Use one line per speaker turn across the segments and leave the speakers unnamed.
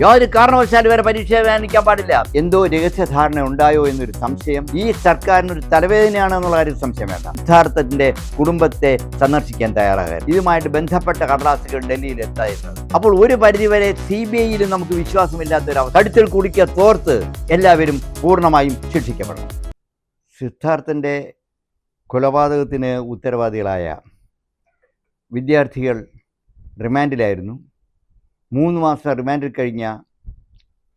യാതൊരു കാരണവശാലും വരെ പരീക്ഷ വേദനിക്കാൻ പാടില്ല. എന്തോ രഹസ്യധാരണ ഉണ്ടായോ എന്നൊരു സംശയം ഈ സർക്കാരിന് ഒരു തലവേദനയാണ് എന്നുള്ള കാര്യം സംശയം വേണ്ട. സിദ്ധാർത്ഥത്തിന്റെ കുടുംബത്തെ സന്ദർശിക്കാൻ തയ്യാറാകാൻ. ഇതുമായിട്ട് ബന്ധപ്പെട്ട കടലാസുകൾ ഡൽഹിയിൽ എത്തായിരുന്നത് അപ്പോൾ ഒരു പരിധിവരെ സി ബി ഐയിലും നമുക്ക് വിശ്വാസമില്ലാത്ത ഒരു അവസ്ഥ. കടുത്തിൽ കുടിക്കുക തോർത്ത് എല്ലാവരും പൂർണമായും ശിക്ഷിക്കപ്പെടണം. സിദ്ധാർത്ഥന്റെ കൊലപാതകത്തിന് ഉത്തരവാദികളായ വിദ്യാർത്ഥികൾ റിമാൻഡിലായിരുന്നു. മൂന്ന് മാസം റിമാൻഡിൽ കഴിഞ്ഞ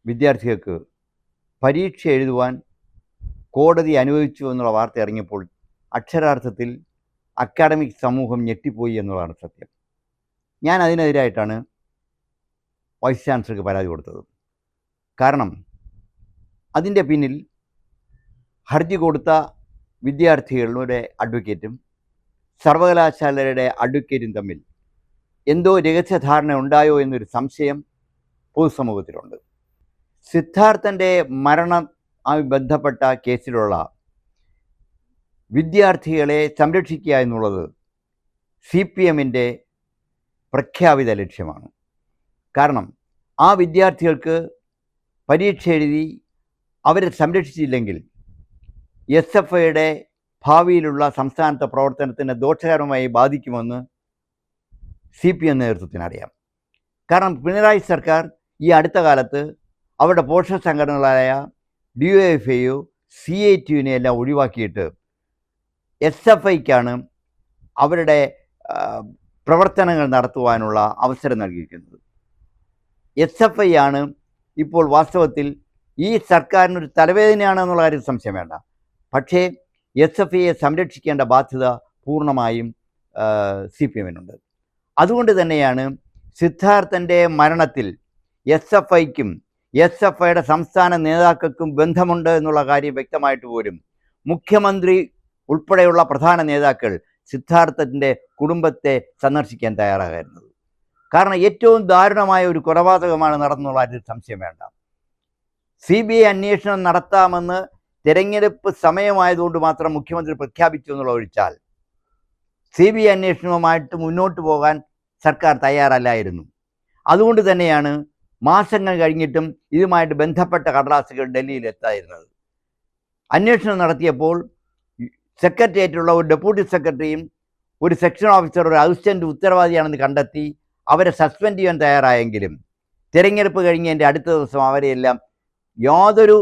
വിദ്യാർത്ഥികൾക്ക് പരീക്ഷ എഴുതുവാൻ കോടതി അനുവദിച്ചു എന്നുള്ള വാർത്ത ഇറങ്ങിയപ്പോൾ അക്ഷരാർത്ഥത്തിൽ അക്കാഡമിക് സമൂഹം ഞെട്ടിപ്പോയി എന്നുള്ളതാണ് സത്യം. ഞാൻ അതിനെതിരായിട്ടാണ് വൈസ് ചാൻസലർക്ക് പരാതി കൊടുത്തത്. കാരണം അതിന്റെ പിന്നിൽ ഹർജി കൊടുത്ത വിദ്യാർത്ഥികളുടെ അഡ്വക്കേറ്റും സർവകലാശാലയുടെ അഡ്വക്കേറ്റും തമ്മിൽ എന്തോ രഹസ്യധാരണ ഉണ്ടായോ എന്നൊരു സംശയം പൊതുസമൂഹത്തിലുണ്ട്. സിദ്ധാർത്ഥന്റെ മരണവുമായി ബന്ധപ്പെട്ട കേസിലുള്ള വിദ്യാർത്ഥികളെ സംരക്ഷിക്കുക എന്നുള്ളത് സി പി എമ്മിന്റെ പ്രഖ്യാപിത ലക്ഷ്യമാണ്. കാരണം ആ വിദ്യാർത്ഥികൾക്ക് പരീക്ഷ എഴുതി അവരെ സംരക്ഷിച്ചില്ലെങ്കിൽ എസ് എഫ് ഐയുടെ ഭാവിയിലുള്ള സംസ്ഥാനത്തെ പ്രവർത്തനത്തിന് ദോഷകരമായി ബാധിക്കുമെന്ന് സി പി എം നേതൃത്വത്തിനറിയാം കാരണം പിണറായി സർക്കാർ ഈ അടുത്ത കാലത്ത് അവരുടെ പോഷക സംഘടനകളായ ഡി ഒ എഫ് ഐയു സി ഐ ടി യുനെ എല്ലാം ഒഴിവാക്കിയിട്ട് എസ് എഫ് ഐക്കാണ് അവരുടെ പ്രവർത്തനങ്ങൾ നടത്തുവാനുള്ള അവസരം നൽകിയിരിക്കുന്നത്. എസ് എഫ് ഐ ആണ് ഇപ്പോൾ വാസ്തവത്തിൽ ഈ സർക്കാരിനൊരു തലവേദനയാണ് എന്നുള്ള കാര്യം സംശയം വേണ്ട. പക്ഷേ എസ് എഫ് ഐയെ സംരക്ഷിക്കേണ്ട ബാധ്യത പൂർണമായും സി പി എമ്മിനുണ്ട് അതുകൊണ്ട് തന്നെയാണ് സിദ്ധാർത്ഥന്റെ മരണത്തിൽ എസ് എഫ് ഐക്കും എസ് എഫ് ഐയുടെ സംസ്ഥാന നേതാക്കൾക്കും ബന്ധമുണ്ട് എന്നുള്ള കാര്യം വ്യക്തമായിട്ട് പോലും മുഖ്യമന്ത്രി ഉൾപ്പെടെയുള്ള പ്രധാന നേതാക്കൾ സിദ്ധാർത്ഥത്തിന്റെ കുടുംബത്തെ സന്ദർശിക്കാൻ തയ്യാറാകായിരുന്നത്. കാരണം ഏറ്റവും ദാരുണമായ ഒരു കൊലപാതകമാണ് നടന്നുള്ള അതിൽ സംശയം വേണ്ട. സി ബി ഐ അന്വേഷണം നടത്താമെന്ന് തിരഞ്ഞെടുപ്പ് സമയമായതുകൊണ്ട് മാത്രം മുഖ്യമന്ത്രി പ്രഖ്യാപിച്ചു എന്നുള്ള ഒഴിച്ചാൽ സി ബി ഐ അന്വേഷണവുമായിട്ട് മുന്നോട്ട് പോകാൻ സർക്കാർ തയ്യാറല്ലായിരുന്നു. അതുകൊണ്ട് തന്നെയാണ് മാസങ്ങൾ കഴിഞ്ഞിട്ടും ഇതുമായിട്ട് ബന്ധപ്പെട്ട കടലാസുകൾ ഡൽഹിയിൽ എത്തായിരുന്നത് അന്വേഷണം നടത്തിയപ്പോൾ സെക്രട്ടേറിയറ്റുള്ള ഒരു ഡെപ്യൂട്ടി സെക്രട്ടറിയും ഒരു സെക്ഷൻ ഓഫീസർ ഒരു അസിസ്റ്റന്റ് ഉത്തരവാദിയാണെന്ന് കണ്ടെത്തി അവരെ സസ്പെൻഡ് ചെയ്യാൻ തയ്യാറായെങ്കിലും തിരഞ്ഞെടുപ്പ് കഴിഞ്ഞതിന്റെ അടുത്ത ദിവസം അവരെയെല്ലാം യാതൊരു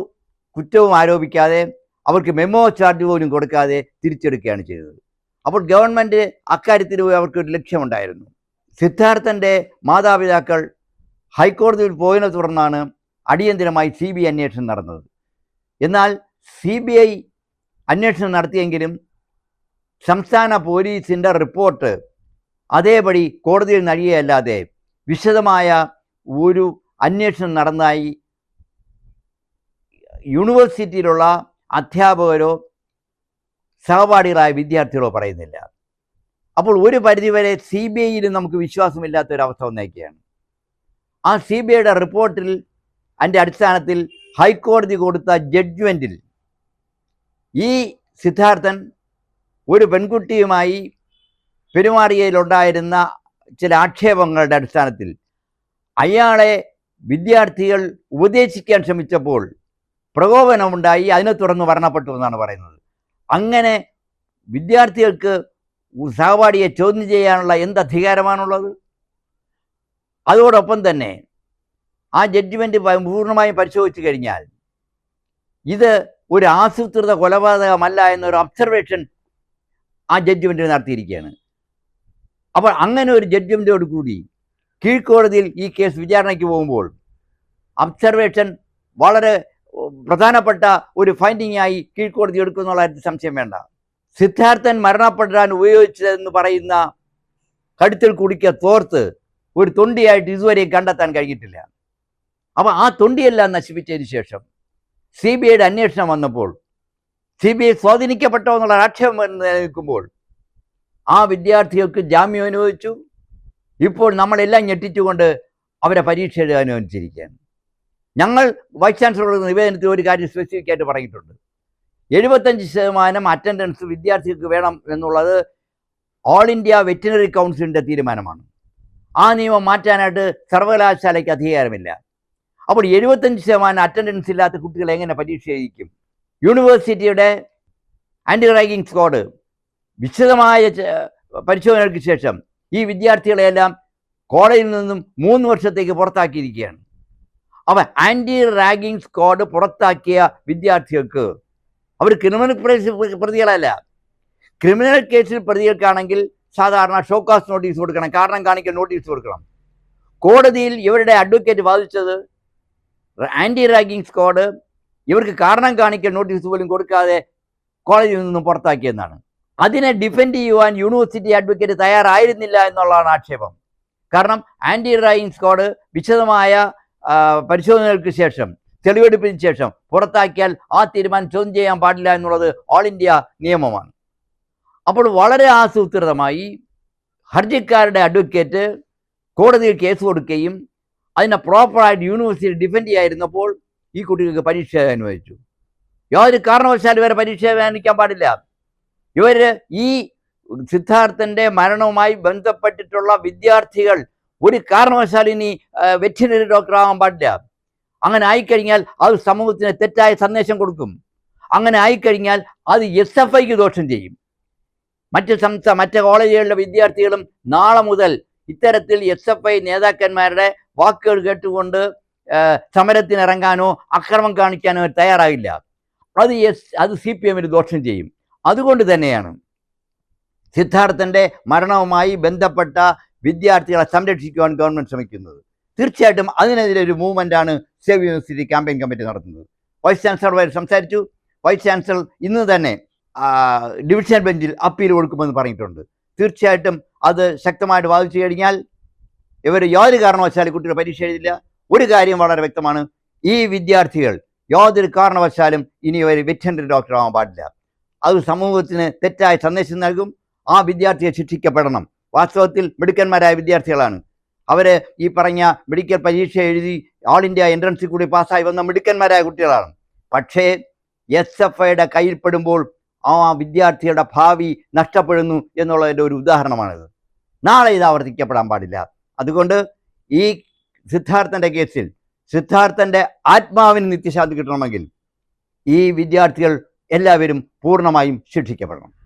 കുറ്റവും ആരോപിക്കാതെ അവർക്ക് മെമ്മോ ചാർജ് പോലും കൊടുക്കാതെ തിരിച്ചെടുക്കുകയാണ് ചെയ്തത്. അപ്പോൾ ഗവൺമെന്റ് അക്കാര്യത്തിൽ അവർക്ക് ഒരു ലക്ഷ്യമുണ്ടായിരുന്നു. സിദ്ധാർത്ഥന്റെ മാതാപിതാക്കൾ ഹൈക്കോടതിയിൽ പോയതിനെ തുടർന്നാണ് അടിയന്തിരമായി സി ബി ഐ അന്വേഷണം നടന്നത്. എന്നാൽ സി ബി ഐ അന്വേഷണം നടത്തിയെങ്കിലും സംസ്ഥാന പോലീസിന്റെ റിപ്പോർട്ട് അതേപടി കോടതിയിൽ നൽകിയല്ലാതെ വിശദമായ ഒരു അന്വേഷണം നടന്നതായി യൂണിവേഴ്സിറ്റിയിലുള്ള അധ്യാപകരോ സഹപാഠികളായ വിദ്യാർത്ഥികളോ പറയുന്നില്ല. അപ്പോൾ ഒരു പരിധിവരെ സി ബി ഐയിലും നമുക്ക് വിശ്വാസമില്ലാത്ത ഒരു അവസ്ഥ വന്നേക്കുകയാണ് ആ സി ബി ഐയുടെ റിപ്പോർട്ടിൽ അതിന്റെ അടിസ്ഥാനത്തിൽ ഹൈക്കോടതി കൊടുത്ത ജഡ്ജ്മെന്റിൽ ഈ സിദ്ധാർത്ഥൻ ഒരു പെൺകുട്ടിയുമായി പെരുമാറിയതിലുണ്ടായിരുന്ന ചില ആക്ഷേപങ്ങളുടെ അടിസ്ഥാനത്തിൽ അയാളെ വിദ്യാർത്ഥികൾ ഉപദേശിക്കാൻ ശ്രമിച്ചപ്പോൾ പ്രകോപനമുണ്ടായി അതിനെ തുടർന്ന് മരണപ്പെട്ടു എന്നാണ് പറയുന്നത്. അങ്ങനെ വിദ്യാർത്ഥികൾക്ക് സഹപാഠിയെ ചോദ്യം ചെയ്യാനുള്ള എന്ത് അധികാരമാണുള്ളത്? അതോടൊപ്പം തന്നെ ആ ജഡ്ജ്മെന്റ് പൂർണമായും പരിശോധിച്ചു കഴിഞ്ഞാൽ ഇത് ഒരു ആസൂത്രിത കൊലപാതകമല്ല എന്നൊരു ഒബ്സർവേഷൻ ആ ജഡ്ജ്മെന്റ് നടത്തിയിരിക്കുകയാണ്. അപ്പോൾ അങ്ങനെ ഒരു ജഡ്ജ്മെന്റോട് കൂടി കീഴ്ക്കോടതിയിൽ ഈ കേസ് വിചാരണയ്ക്ക് പോകുമ്പോൾ ഒബ്സർവേഷൻ വളരെ പ്രധാനപ്പെട്ട ഒരു ഫൈൻഡിങ്ങായി കീഴ്ക്കോടതി എടുക്കുന്നുള്ള സംശയം വേണ്ട. സിദ്ധാർത്ഥൻ മരണപ്പെടാൻ ഉപയോഗിച്ചതെന്ന് പറയുന്ന കടുത്തിൽ കുടിക്ക തോർത്ത് ഒരു തൊണ്ടിയായിട്ട് ഇതുവരെ കണ്ടെത്താൻ കഴിഞ്ഞിട്ടില്ല. അപ്പോൾ ആ തൊണ്ടിയെല്ലാം നശിപ്പിച്ചതിന് ശേഷം സി ബി ഐയുടെ അന്വേഷണം വന്നപ്പോൾ സി ബി ഐ സ്വാധീനിക്കപ്പെട്ടോ എന്നുള്ള ആക്ഷേപം നിലനിൽക്കുമ്പോൾ ആ വിദ്യാർത്ഥികൾക്ക് ജാമ്യം അനുവദിച്ചു. ഇപ്പോൾ നമ്മളെല്ലാം ഞെട്ടിച്ചുകൊണ്ട് അവരെ പരീക്ഷ എഴുതാൻ അനുവദിച്ചിരിക്കുകയാണ്. ഞങ്ങൾ വൈസ് ചാൻസലറുടെ നിവേദനത്തിൽ ഒരു കാര്യം സ്പെസിഫിക് ആയിട്ട് പറഞ്ഞിട്ടുണ്ട്. എഴുപത്തഞ്ച് ശതമാനം അറ്റൻഡൻസ് വിദ്യാർത്ഥികൾക്ക് വേണം എന്നുള്ളത് ഓൾ ഇന്ത്യ വെറ്റിനറി കൗൺസിലിന്റെ തീരുമാനമാണ്. ആ നിയമം മാറ്റാനായിട്ട് സർവകലാശാലയ്ക്ക് അധികാരമില്ല. അപ്പോൾ എഴുപത്തഞ്ച് ശതമാനം അറ്റൻഡൻസ് ഇല്ലാത്ത കുട്ടികൾ എങ്ങനെ പരീക്ഷ എഴുതിക്കും? യൂണിവേഴ്സിറ്റിയുടെ ആന്റി റാങ്കിങ് സ്കോഡ് വിശദമായ പരിശോധനകൾക്ക് ശേഷം ഈ വിദ്യാർത്ഥികളെയെല്ലാം കോളേജിൽ നിന്നും മൂന്ന് വർഷത്തേക്ക് പുറത്താക്കിയിരിക്കുകയാണ്. അപ്പം ആന്റി റാഗിങ് സ്ക്വാഡ് പുറത്താക്കിയ വിദ്യാർത്ഥികൾക്ക് അവർ ക്രിമിനൽ കേസ് പ്രതികളല്ല. ക്രിമിനൽ കേസിൽ പ്രതികൾക്കാണെങ്കിൽ സാധാരണ ഷോക്കാസ് നോട്ടീസ് കൊടുക്കണം. കാരണം കാണിക്കൽ നോട്ടീസ് കൊടുക്കണം. കോടതിയിൽ ഇവരുടെ അഡ്വക്കേറ്റ് വാദിച്ചത് ആന്റി റാഗിങ് സ്ക്വാഡ് ഇവർക്ക് കാരണം കാണിക്കൽ നോട്ടീസ് പോലും കൊടുക്കാതെ കോളേജിൽ നിന്നും പുറത്താക്കിയെന്നാണ്. അതിനെ ഡിഫെൻഡ് ചെയ്യുവാൻ യൂണിവേഴ്സിറ്റി അഡ്വക്കേറ്റ് തയ്യാറായിരുന്നില്ല എന്നുള്ളതാണ് ആക്ഷേപം. കാരണം ആന്റി റാഗിങ് സ്ക്വാഡ് വിശദമായ പരിശോധനകൾക്ക് ശേഷം തെളിവെടുപ്പിന് ശേഷം പുറത്താക്കിയാൽ ആ തീരുമാനം ചോദ്യം ചെയ്യാൻ പാടില്ല എന്നുള്ളത് ഓൾ ഇന്ത്യ നിയമമാണ്. അപ്പോൾ വളരെ ആസൂത്രിതമായി ഹർജിക്കാരുടെ അഡ്വക്കേറ്റ് കോടതിയിൽ കേസ് കൊടുക്കുകയും അതിനെ പ്രോപ്പറായിട്ട് യൂണിവേഴ്സിറ്റി ഡിഫെൻഡ് ചെയ്യായിരുന്നപ്പോൾ ഈ കുട്ടികൾക്ക് പരീക്ഷ അനുവദിച്ചു. യാതൊരു കാരണവശാലും ഇവരെ പരീക്ഷ അനുവദിക്കാൻ പാടില്ല. ഇവർ ഈ സിദ്ധാർത്ഥന്റെ മരണവുമായി ബന്ധപ്പെട്ടിട്ടുള്ള വിദ്യാർത്ഥികൾ ഒരു കാരണവശാലും ഇനി വെറ്റിനറി ഡോക്ടർ ആവാൻ പാടില്ല. അങ്ങനെ ആയിക്കഴിഞ്ഞാൽ അത് സമൂഹത്തിന് തെറ്റായ സന്ദേശം കൊടുക്കും. അങ്ങനെ ആയിക്കഴിഞ്ഞാൽ അത് എസ് എഫ് ഐക്ക് ദോഷം ചെയ്യും. മറ്റ് സംസ്ഥ മറ്റ് കോളേജുകളിലെ വിദ്യാർത്ഥികളും നാളെ മുതൽ ഇത്തരത്തിൽ എസ് എഫ് ഐ നേതാക്കന്മാരുടെ വാക്കുകൾ കേട്ടുകൊണ്ട് സമരത്തിനിറങ്ങാനോ അക്രമം കാണിക്കാനോ തയ്യാറാവില്ല അത് എസ് അത് സി പി എമ്മിന് ദോഷം ചെയ്യും. അതുകൊണ്ട് തന്നെയാണ് സിദ്ധാർത്ഥന്റെ മരണവുമായി ബന്ധപ്പെട്ട വിദ്യാർത്ഥികളെ സംരക്ഷിക്കുവാൻ ഗവൺമെന്റ് ശ്രമിക്കുന്നത്. തീർച്ചയായിട്ടും അതിനെതിരെ ഒരു മൂവ്മെന്റാണ് സേവ് യൂണിവേഴ്സിറ്റി ക്യാമ്പയിൻ കമ്മിറ്റി നടത്തുന്നത്. വൈസ് ചാൻസലർ വരെ സംസാരിച്ചു. വൈസ് ചാൻസലർ ഇന്ന് തന്നെ ഡിവിഷൻ ബെഞ്ചിൽ അപ്പീൽ കൊടുക്കുമെന്ന് പറഞ്ഞിട്ടുണ്ട്. തീർച്ചയായിട്ടും അത് ശക്തമായിട്ട് വാദിച്ചു കഴിഞ്ഞാൽ ഇവർ യാതൊരു കാരണവശാലും കുട്ടികൾ പരീക്ഷ എഴുതില്ല. ഒരു കാര്യം വളരെ വ്യക്തമാണ്. ഈ വിദ്യാർത്ഥികൾ യാതൊരു കാരണവശാലും ഇനി ഒരു വെറ്റനറി ഡോക്ടർ ആവാൻ പാടില്ല. അത് സമൂഹത്തിന് തെറ്റായ സന്ദേശം നൽകും. ആ വിദ്യാർത്ഥിയെ ശിക്ഷിക്കപ്പെടണം. വാസ്തവത്തിൽ മിടുക്കന്മാരായ വിദ്യാർത്ഥികളാണ്. അവർ ഈ പറഞ്ഞ മെഡിക്കൽ പരീക്ഷ എഴുതി ഓൾ ഇന്ത്യ എൻട്രൻസിൽ കൂടി പാസ്സായി വന്ന മിടുക്കന്മാരായ കുട്ടികളാണ്. പക്ഷേ എസ് എഫ് ഐയുടെ കയ്യിൽപ്പെടുമ്പോൾ ആ വിദ്യാർത്ഥിയുടെ ഭാവി നഷ്ടപ്പെടുന്നു എന്നുള്ളതിന്റെ ഒരു ഉദാഹരണമാണിത്. നാളെ ഇത് ആവർത്തിക്കപ്പെടാൻ പാടില്ല. അതുകൊണ്ട് ഈ സിദ്ധാർത്ഥന്റെ കേസിൽ സിദ്ധാർത്ഥന്റെ ആത്മാവിന് നിത്യശാന്തി കിട്ടണമെങ്കിൽ ഈ വിദ്യാർത്ഥികൾ എല്ലാവരും പൂർണമായും ശിക്ഷിക്കപ്പെടണം.